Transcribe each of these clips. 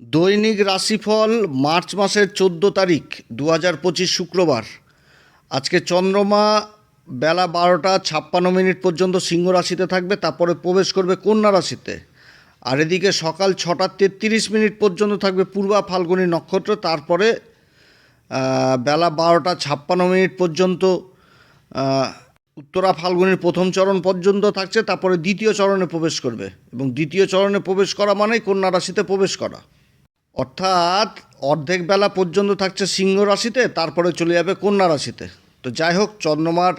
দৈনিক রাশিফল মার্চ মাসের চোদ্দ তারিখ দু হাজার পঁচিশ শুক্রবার। আজকে চন্দ্রমা বেলা বারোটা ছাপ্পান্ন মিনিট পর্যন্ত সিংহ রাশিতে থাকবে, তারপরে প্রবেশ করবে কন্যা রাশিতে। আর এদিকে সকাল ছটা তেত্রিশ মিনিট পর্যন্ত থাকবে পূর্বা ফাল্গুনী নক্ষত্র, তারপরে বেলা বারোটা ছাপ্পান্ন মিনিট পর্যন্ত উত্তরা ফাল্গুনির প্রথম চরণ পর্যন্ত থাকছে, তারপরে দ্বিতীয় চরণে প্রবেশ করবে। এবং দ্বিতীয় চরণে প্রবেশ করা মানেই কন্যা রাশিতে প্রবেশ করা। অর্থাৎ অর্ধেক বেলা পর্যন্ত থাকছে সিংহ রাশিতে, তারপরে চলে যাবে কন্যা রাশিতে। তো যাই হোক, চন্দ্রমার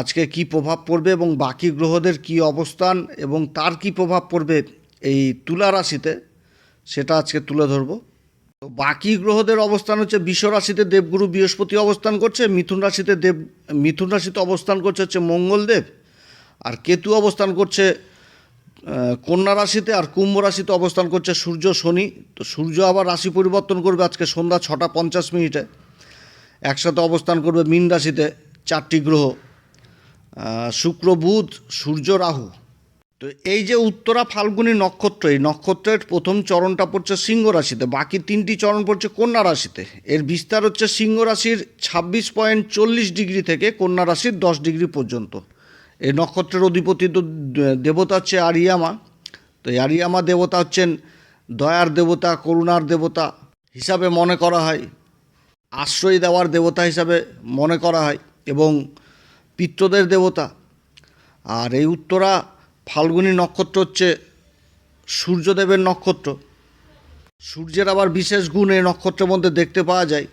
আজকে কি প্রভাব পড়বে এবং বাকি গ্রহদের কি অবস্থান এবং তার কি প্রভাব পড়বে এই তুলা রাশিতে, সেটা আজকে তুলে ধরবো। তো বাকি গ্রহদের অবস্থান হচ্ছে বিশ্ব রাশিতে দেবগুরু বৃহস্পতি অবস্থান করছে, মিথুন রাশিতে দেব, মিথুন রাশিতে অবস্থান করছে হচ্ছে মঙ্গলদেব, আর কেতু অবস্থান করছে কন্যা রাশিতে আর কুম্ভ রাশিতে অবস্থান করছে সূর্য, শনি। তো সূর্য আবার রাশি পরিবর্তন করবে আজকে সন্ধ্যা ছটা পঞ্চাশ মিনিটে। একসাথে অবস্থান করবে মীন রাশিতে চারটি গ্রহ। শুক্র, বুধ, সূর্য, রাহু। তো এই যে উত্তরা ফাল্গুনী নক্ষত্র, এই নক্ষত্রের প্রথম চরণটা পড়ছে সিংহ রাশিতে, বাকি তিনটি চরণ পড়ছে কন্যা রাশিতে। এর বিস্তার হচ্ছে সিংহ রাশির ছাব্বিশ পয়েন্ট চল্লিশ ডিগ্রি থেকে কন্যা রাশির দশ ডিগ্রি পর্যন্ত। এই নক্ষত্রের অধিপতি দেবতা হচ্ছে আরিয়ামা। তো এই আরিয়ামা দেবতা হচ্ছেন দয়ার দেবতা, করুণার দেবতা হিসাবে মনে করা হয়, আশ্রয় দেওয়ার দেবতা হিসাবে মনে করা হয় এবং পিত্রদের দেবতা। আর এই উত্তরা ফাল্গুনী নক্ষত্র হচ্ছে সূর্যদেবের নক্ষত্র। সূর্যের আবার বিশেষ গুণ এই নক্ষত্রের মধ্যে দেখতে পাওয়া যায়।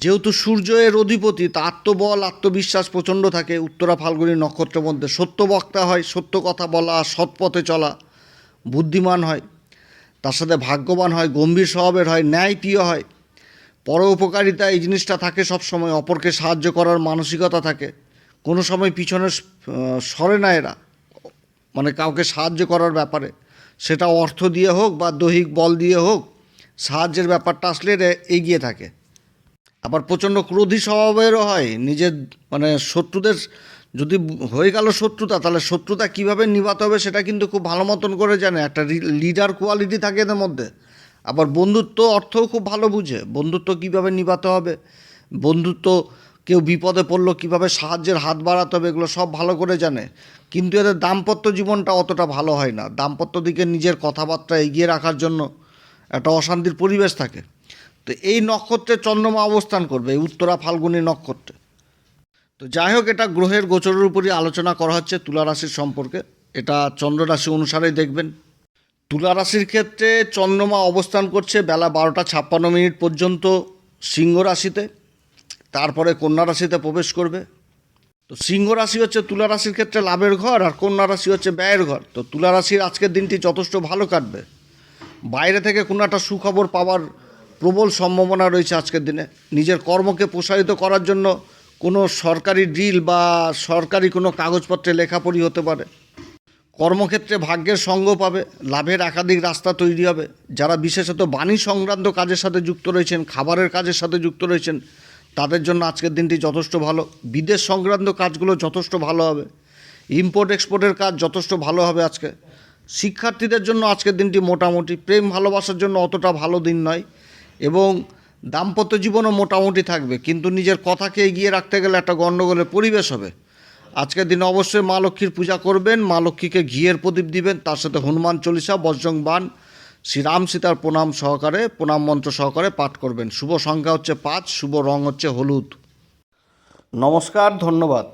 যেহেতু সূর্য এর অধিপতি, তা আত্মবল, আত্মবিশ্বাস প্রচণ্ড থাকে। উত্তরা ফাল্গুনী নক্ষত্রের মধ্যে সত্য বক্তা হয়, সত্য কথা বলা, সৎ পথে চলা। বুদ্ধিমান হয়, তার সাথে ভাগ্যবান হয়, গম্ভীর স্বভাবের হয়, ন্যায়প্রিয় হয়। পর উপকারিতা এই জিনিসটা থাকে সব সময় অপরকে সাহায্য করার মানসিকতা থাকে। কোনো সময় পিছনে সরে না এরা মানে কাউকে সাহায্য করার ব্যাপারে। সেটা অর্থ দিয়ে হোক বা দৈহিক বল দিয়ে হোক, সাহায্যের ব্যাপারটা আসলে এগিয়ে থাকে। আবার প্রচণ্ড ক্রোধী স্বভাবেরও হয়। নিজের মানে শত্রুদের যদি হয়ে গেল শত্রুতা, তাহলে শত্রুতা কীভাবে নিভাতে হবে সেটা কিন্তু খুব ভালো মতন করে জানে। একটা লিডার কোয়ালিটি থাকে এদের মধ্যে। আবার বন্ধুত্ব অর্থও খুব ভালো বুঝে। বন্ধুত্ব কীভাবে নিভাতে হবে? বন্ধুত্ব কেউ বিপদে পড়ল কীভাবে সাহায্যের হাত বাড়াতে হবে, এগুলো সব ভালো করে জানে। কিন্তু এদের দাম্পত্য জীবনটা অতটা ভালো হয় না। দাম্পত্য দিকে নিজের কথাবার্তা এগিয়ে রাখার জন্য একটা অশান্তির পরিবেশ থাকে। তো এই নক্ষত্রে চন্দ্রমা অবস্থান করবে, এই উত্তরা ফাল্গুনী নক্ষত্রে। তো যাই হোক, এটা গ্রহের গোচরের উপরই আলোচনা করা হচ্ছে তুলা রাশির সম্পর্কে। এটা চন্দ্র রাশি অনুসারেই দেখবেন। তুলা রাশির ক্ষেত্রে চন্দ্রমা অবস্থান করছে বেলা বারোটা ছাপ্পান্ন মিনিট পর্যন্ত সিংহ রাশিতে। তারপরে কন্যা রাশিতে প্রবেশ করবে। তো সিংহ রাশি হচ্ছে তুলা রাশির ক্ষেত্রে লাভের ঘর আর কন্যা রাশি হচ্ছে ব্যয়ের ঘর। তো তুলা রাশির আজকের দিনটি যথেষ্ট ভালো কাটবে। বাইরে থেকে কোনো একটা সুখবর পাওয়ার প্রবল সম্ভাবনা রয়েছে আজকের দিনে। নিজের কর্মকে প্রসারিত করার জন্য কোনো সরকারি ডিল বা সরকারি কোনো কাগজপত্রে লেখাপড়ি হতে পারে। কর্মক্ষেত্রে ভাগ্যের সঙ্গ পাবে, লাভের একাধিক রাস্তা তৈরি হবে। যারা বিশেষত বাণী সংক্রান্ত কাজের সাথে যুক্ত রয়েছেন, খাবারের কাজের সাথে যুক্ত রয়েছেন, তাদের জন্য আজকের দিনটি যথেষ্ট ভালো। বিদেশ সংক্রান্ত কাজগুলো যথেষ্ট ভালো হবে। ইম্পোর্ট, এক্সপোর্টের কাজ যথেষ্ট ভালো হবে আজকে। শিক্ষার্থীদের জন্য আজকের দিনটি মোটামুটি। প্রেম ভালোবাসার জন্য অতটা ভালো দিন নয়। এবং দাম্পত্য জীবনও মোটামুটি থাকবে, কিন্তু নিজের কথাকে এগিয়ে রাখতে গেলে একটা গণ্ডগোলের পরিবেশ হবে। আজকের দিনে অবশ্যই মা লক্ষ্মীর পূজা করবেন, মা লক্ষ্মীকে ঘিয়ের প্রদীপ দিবেন, তার সাথে হনুমান চল্লিশা, বজ্রং বান শ্রীরাম সীতার প্রণাম সহকারে, প্রণাম মন্ত্র সহকারে পাঠ করবেন। শুভ সংখ্যা হচ্ছে পাঁচ, শুভ রং হচ্ছে হলুদ। নমস্কার, ধন্যবাদ।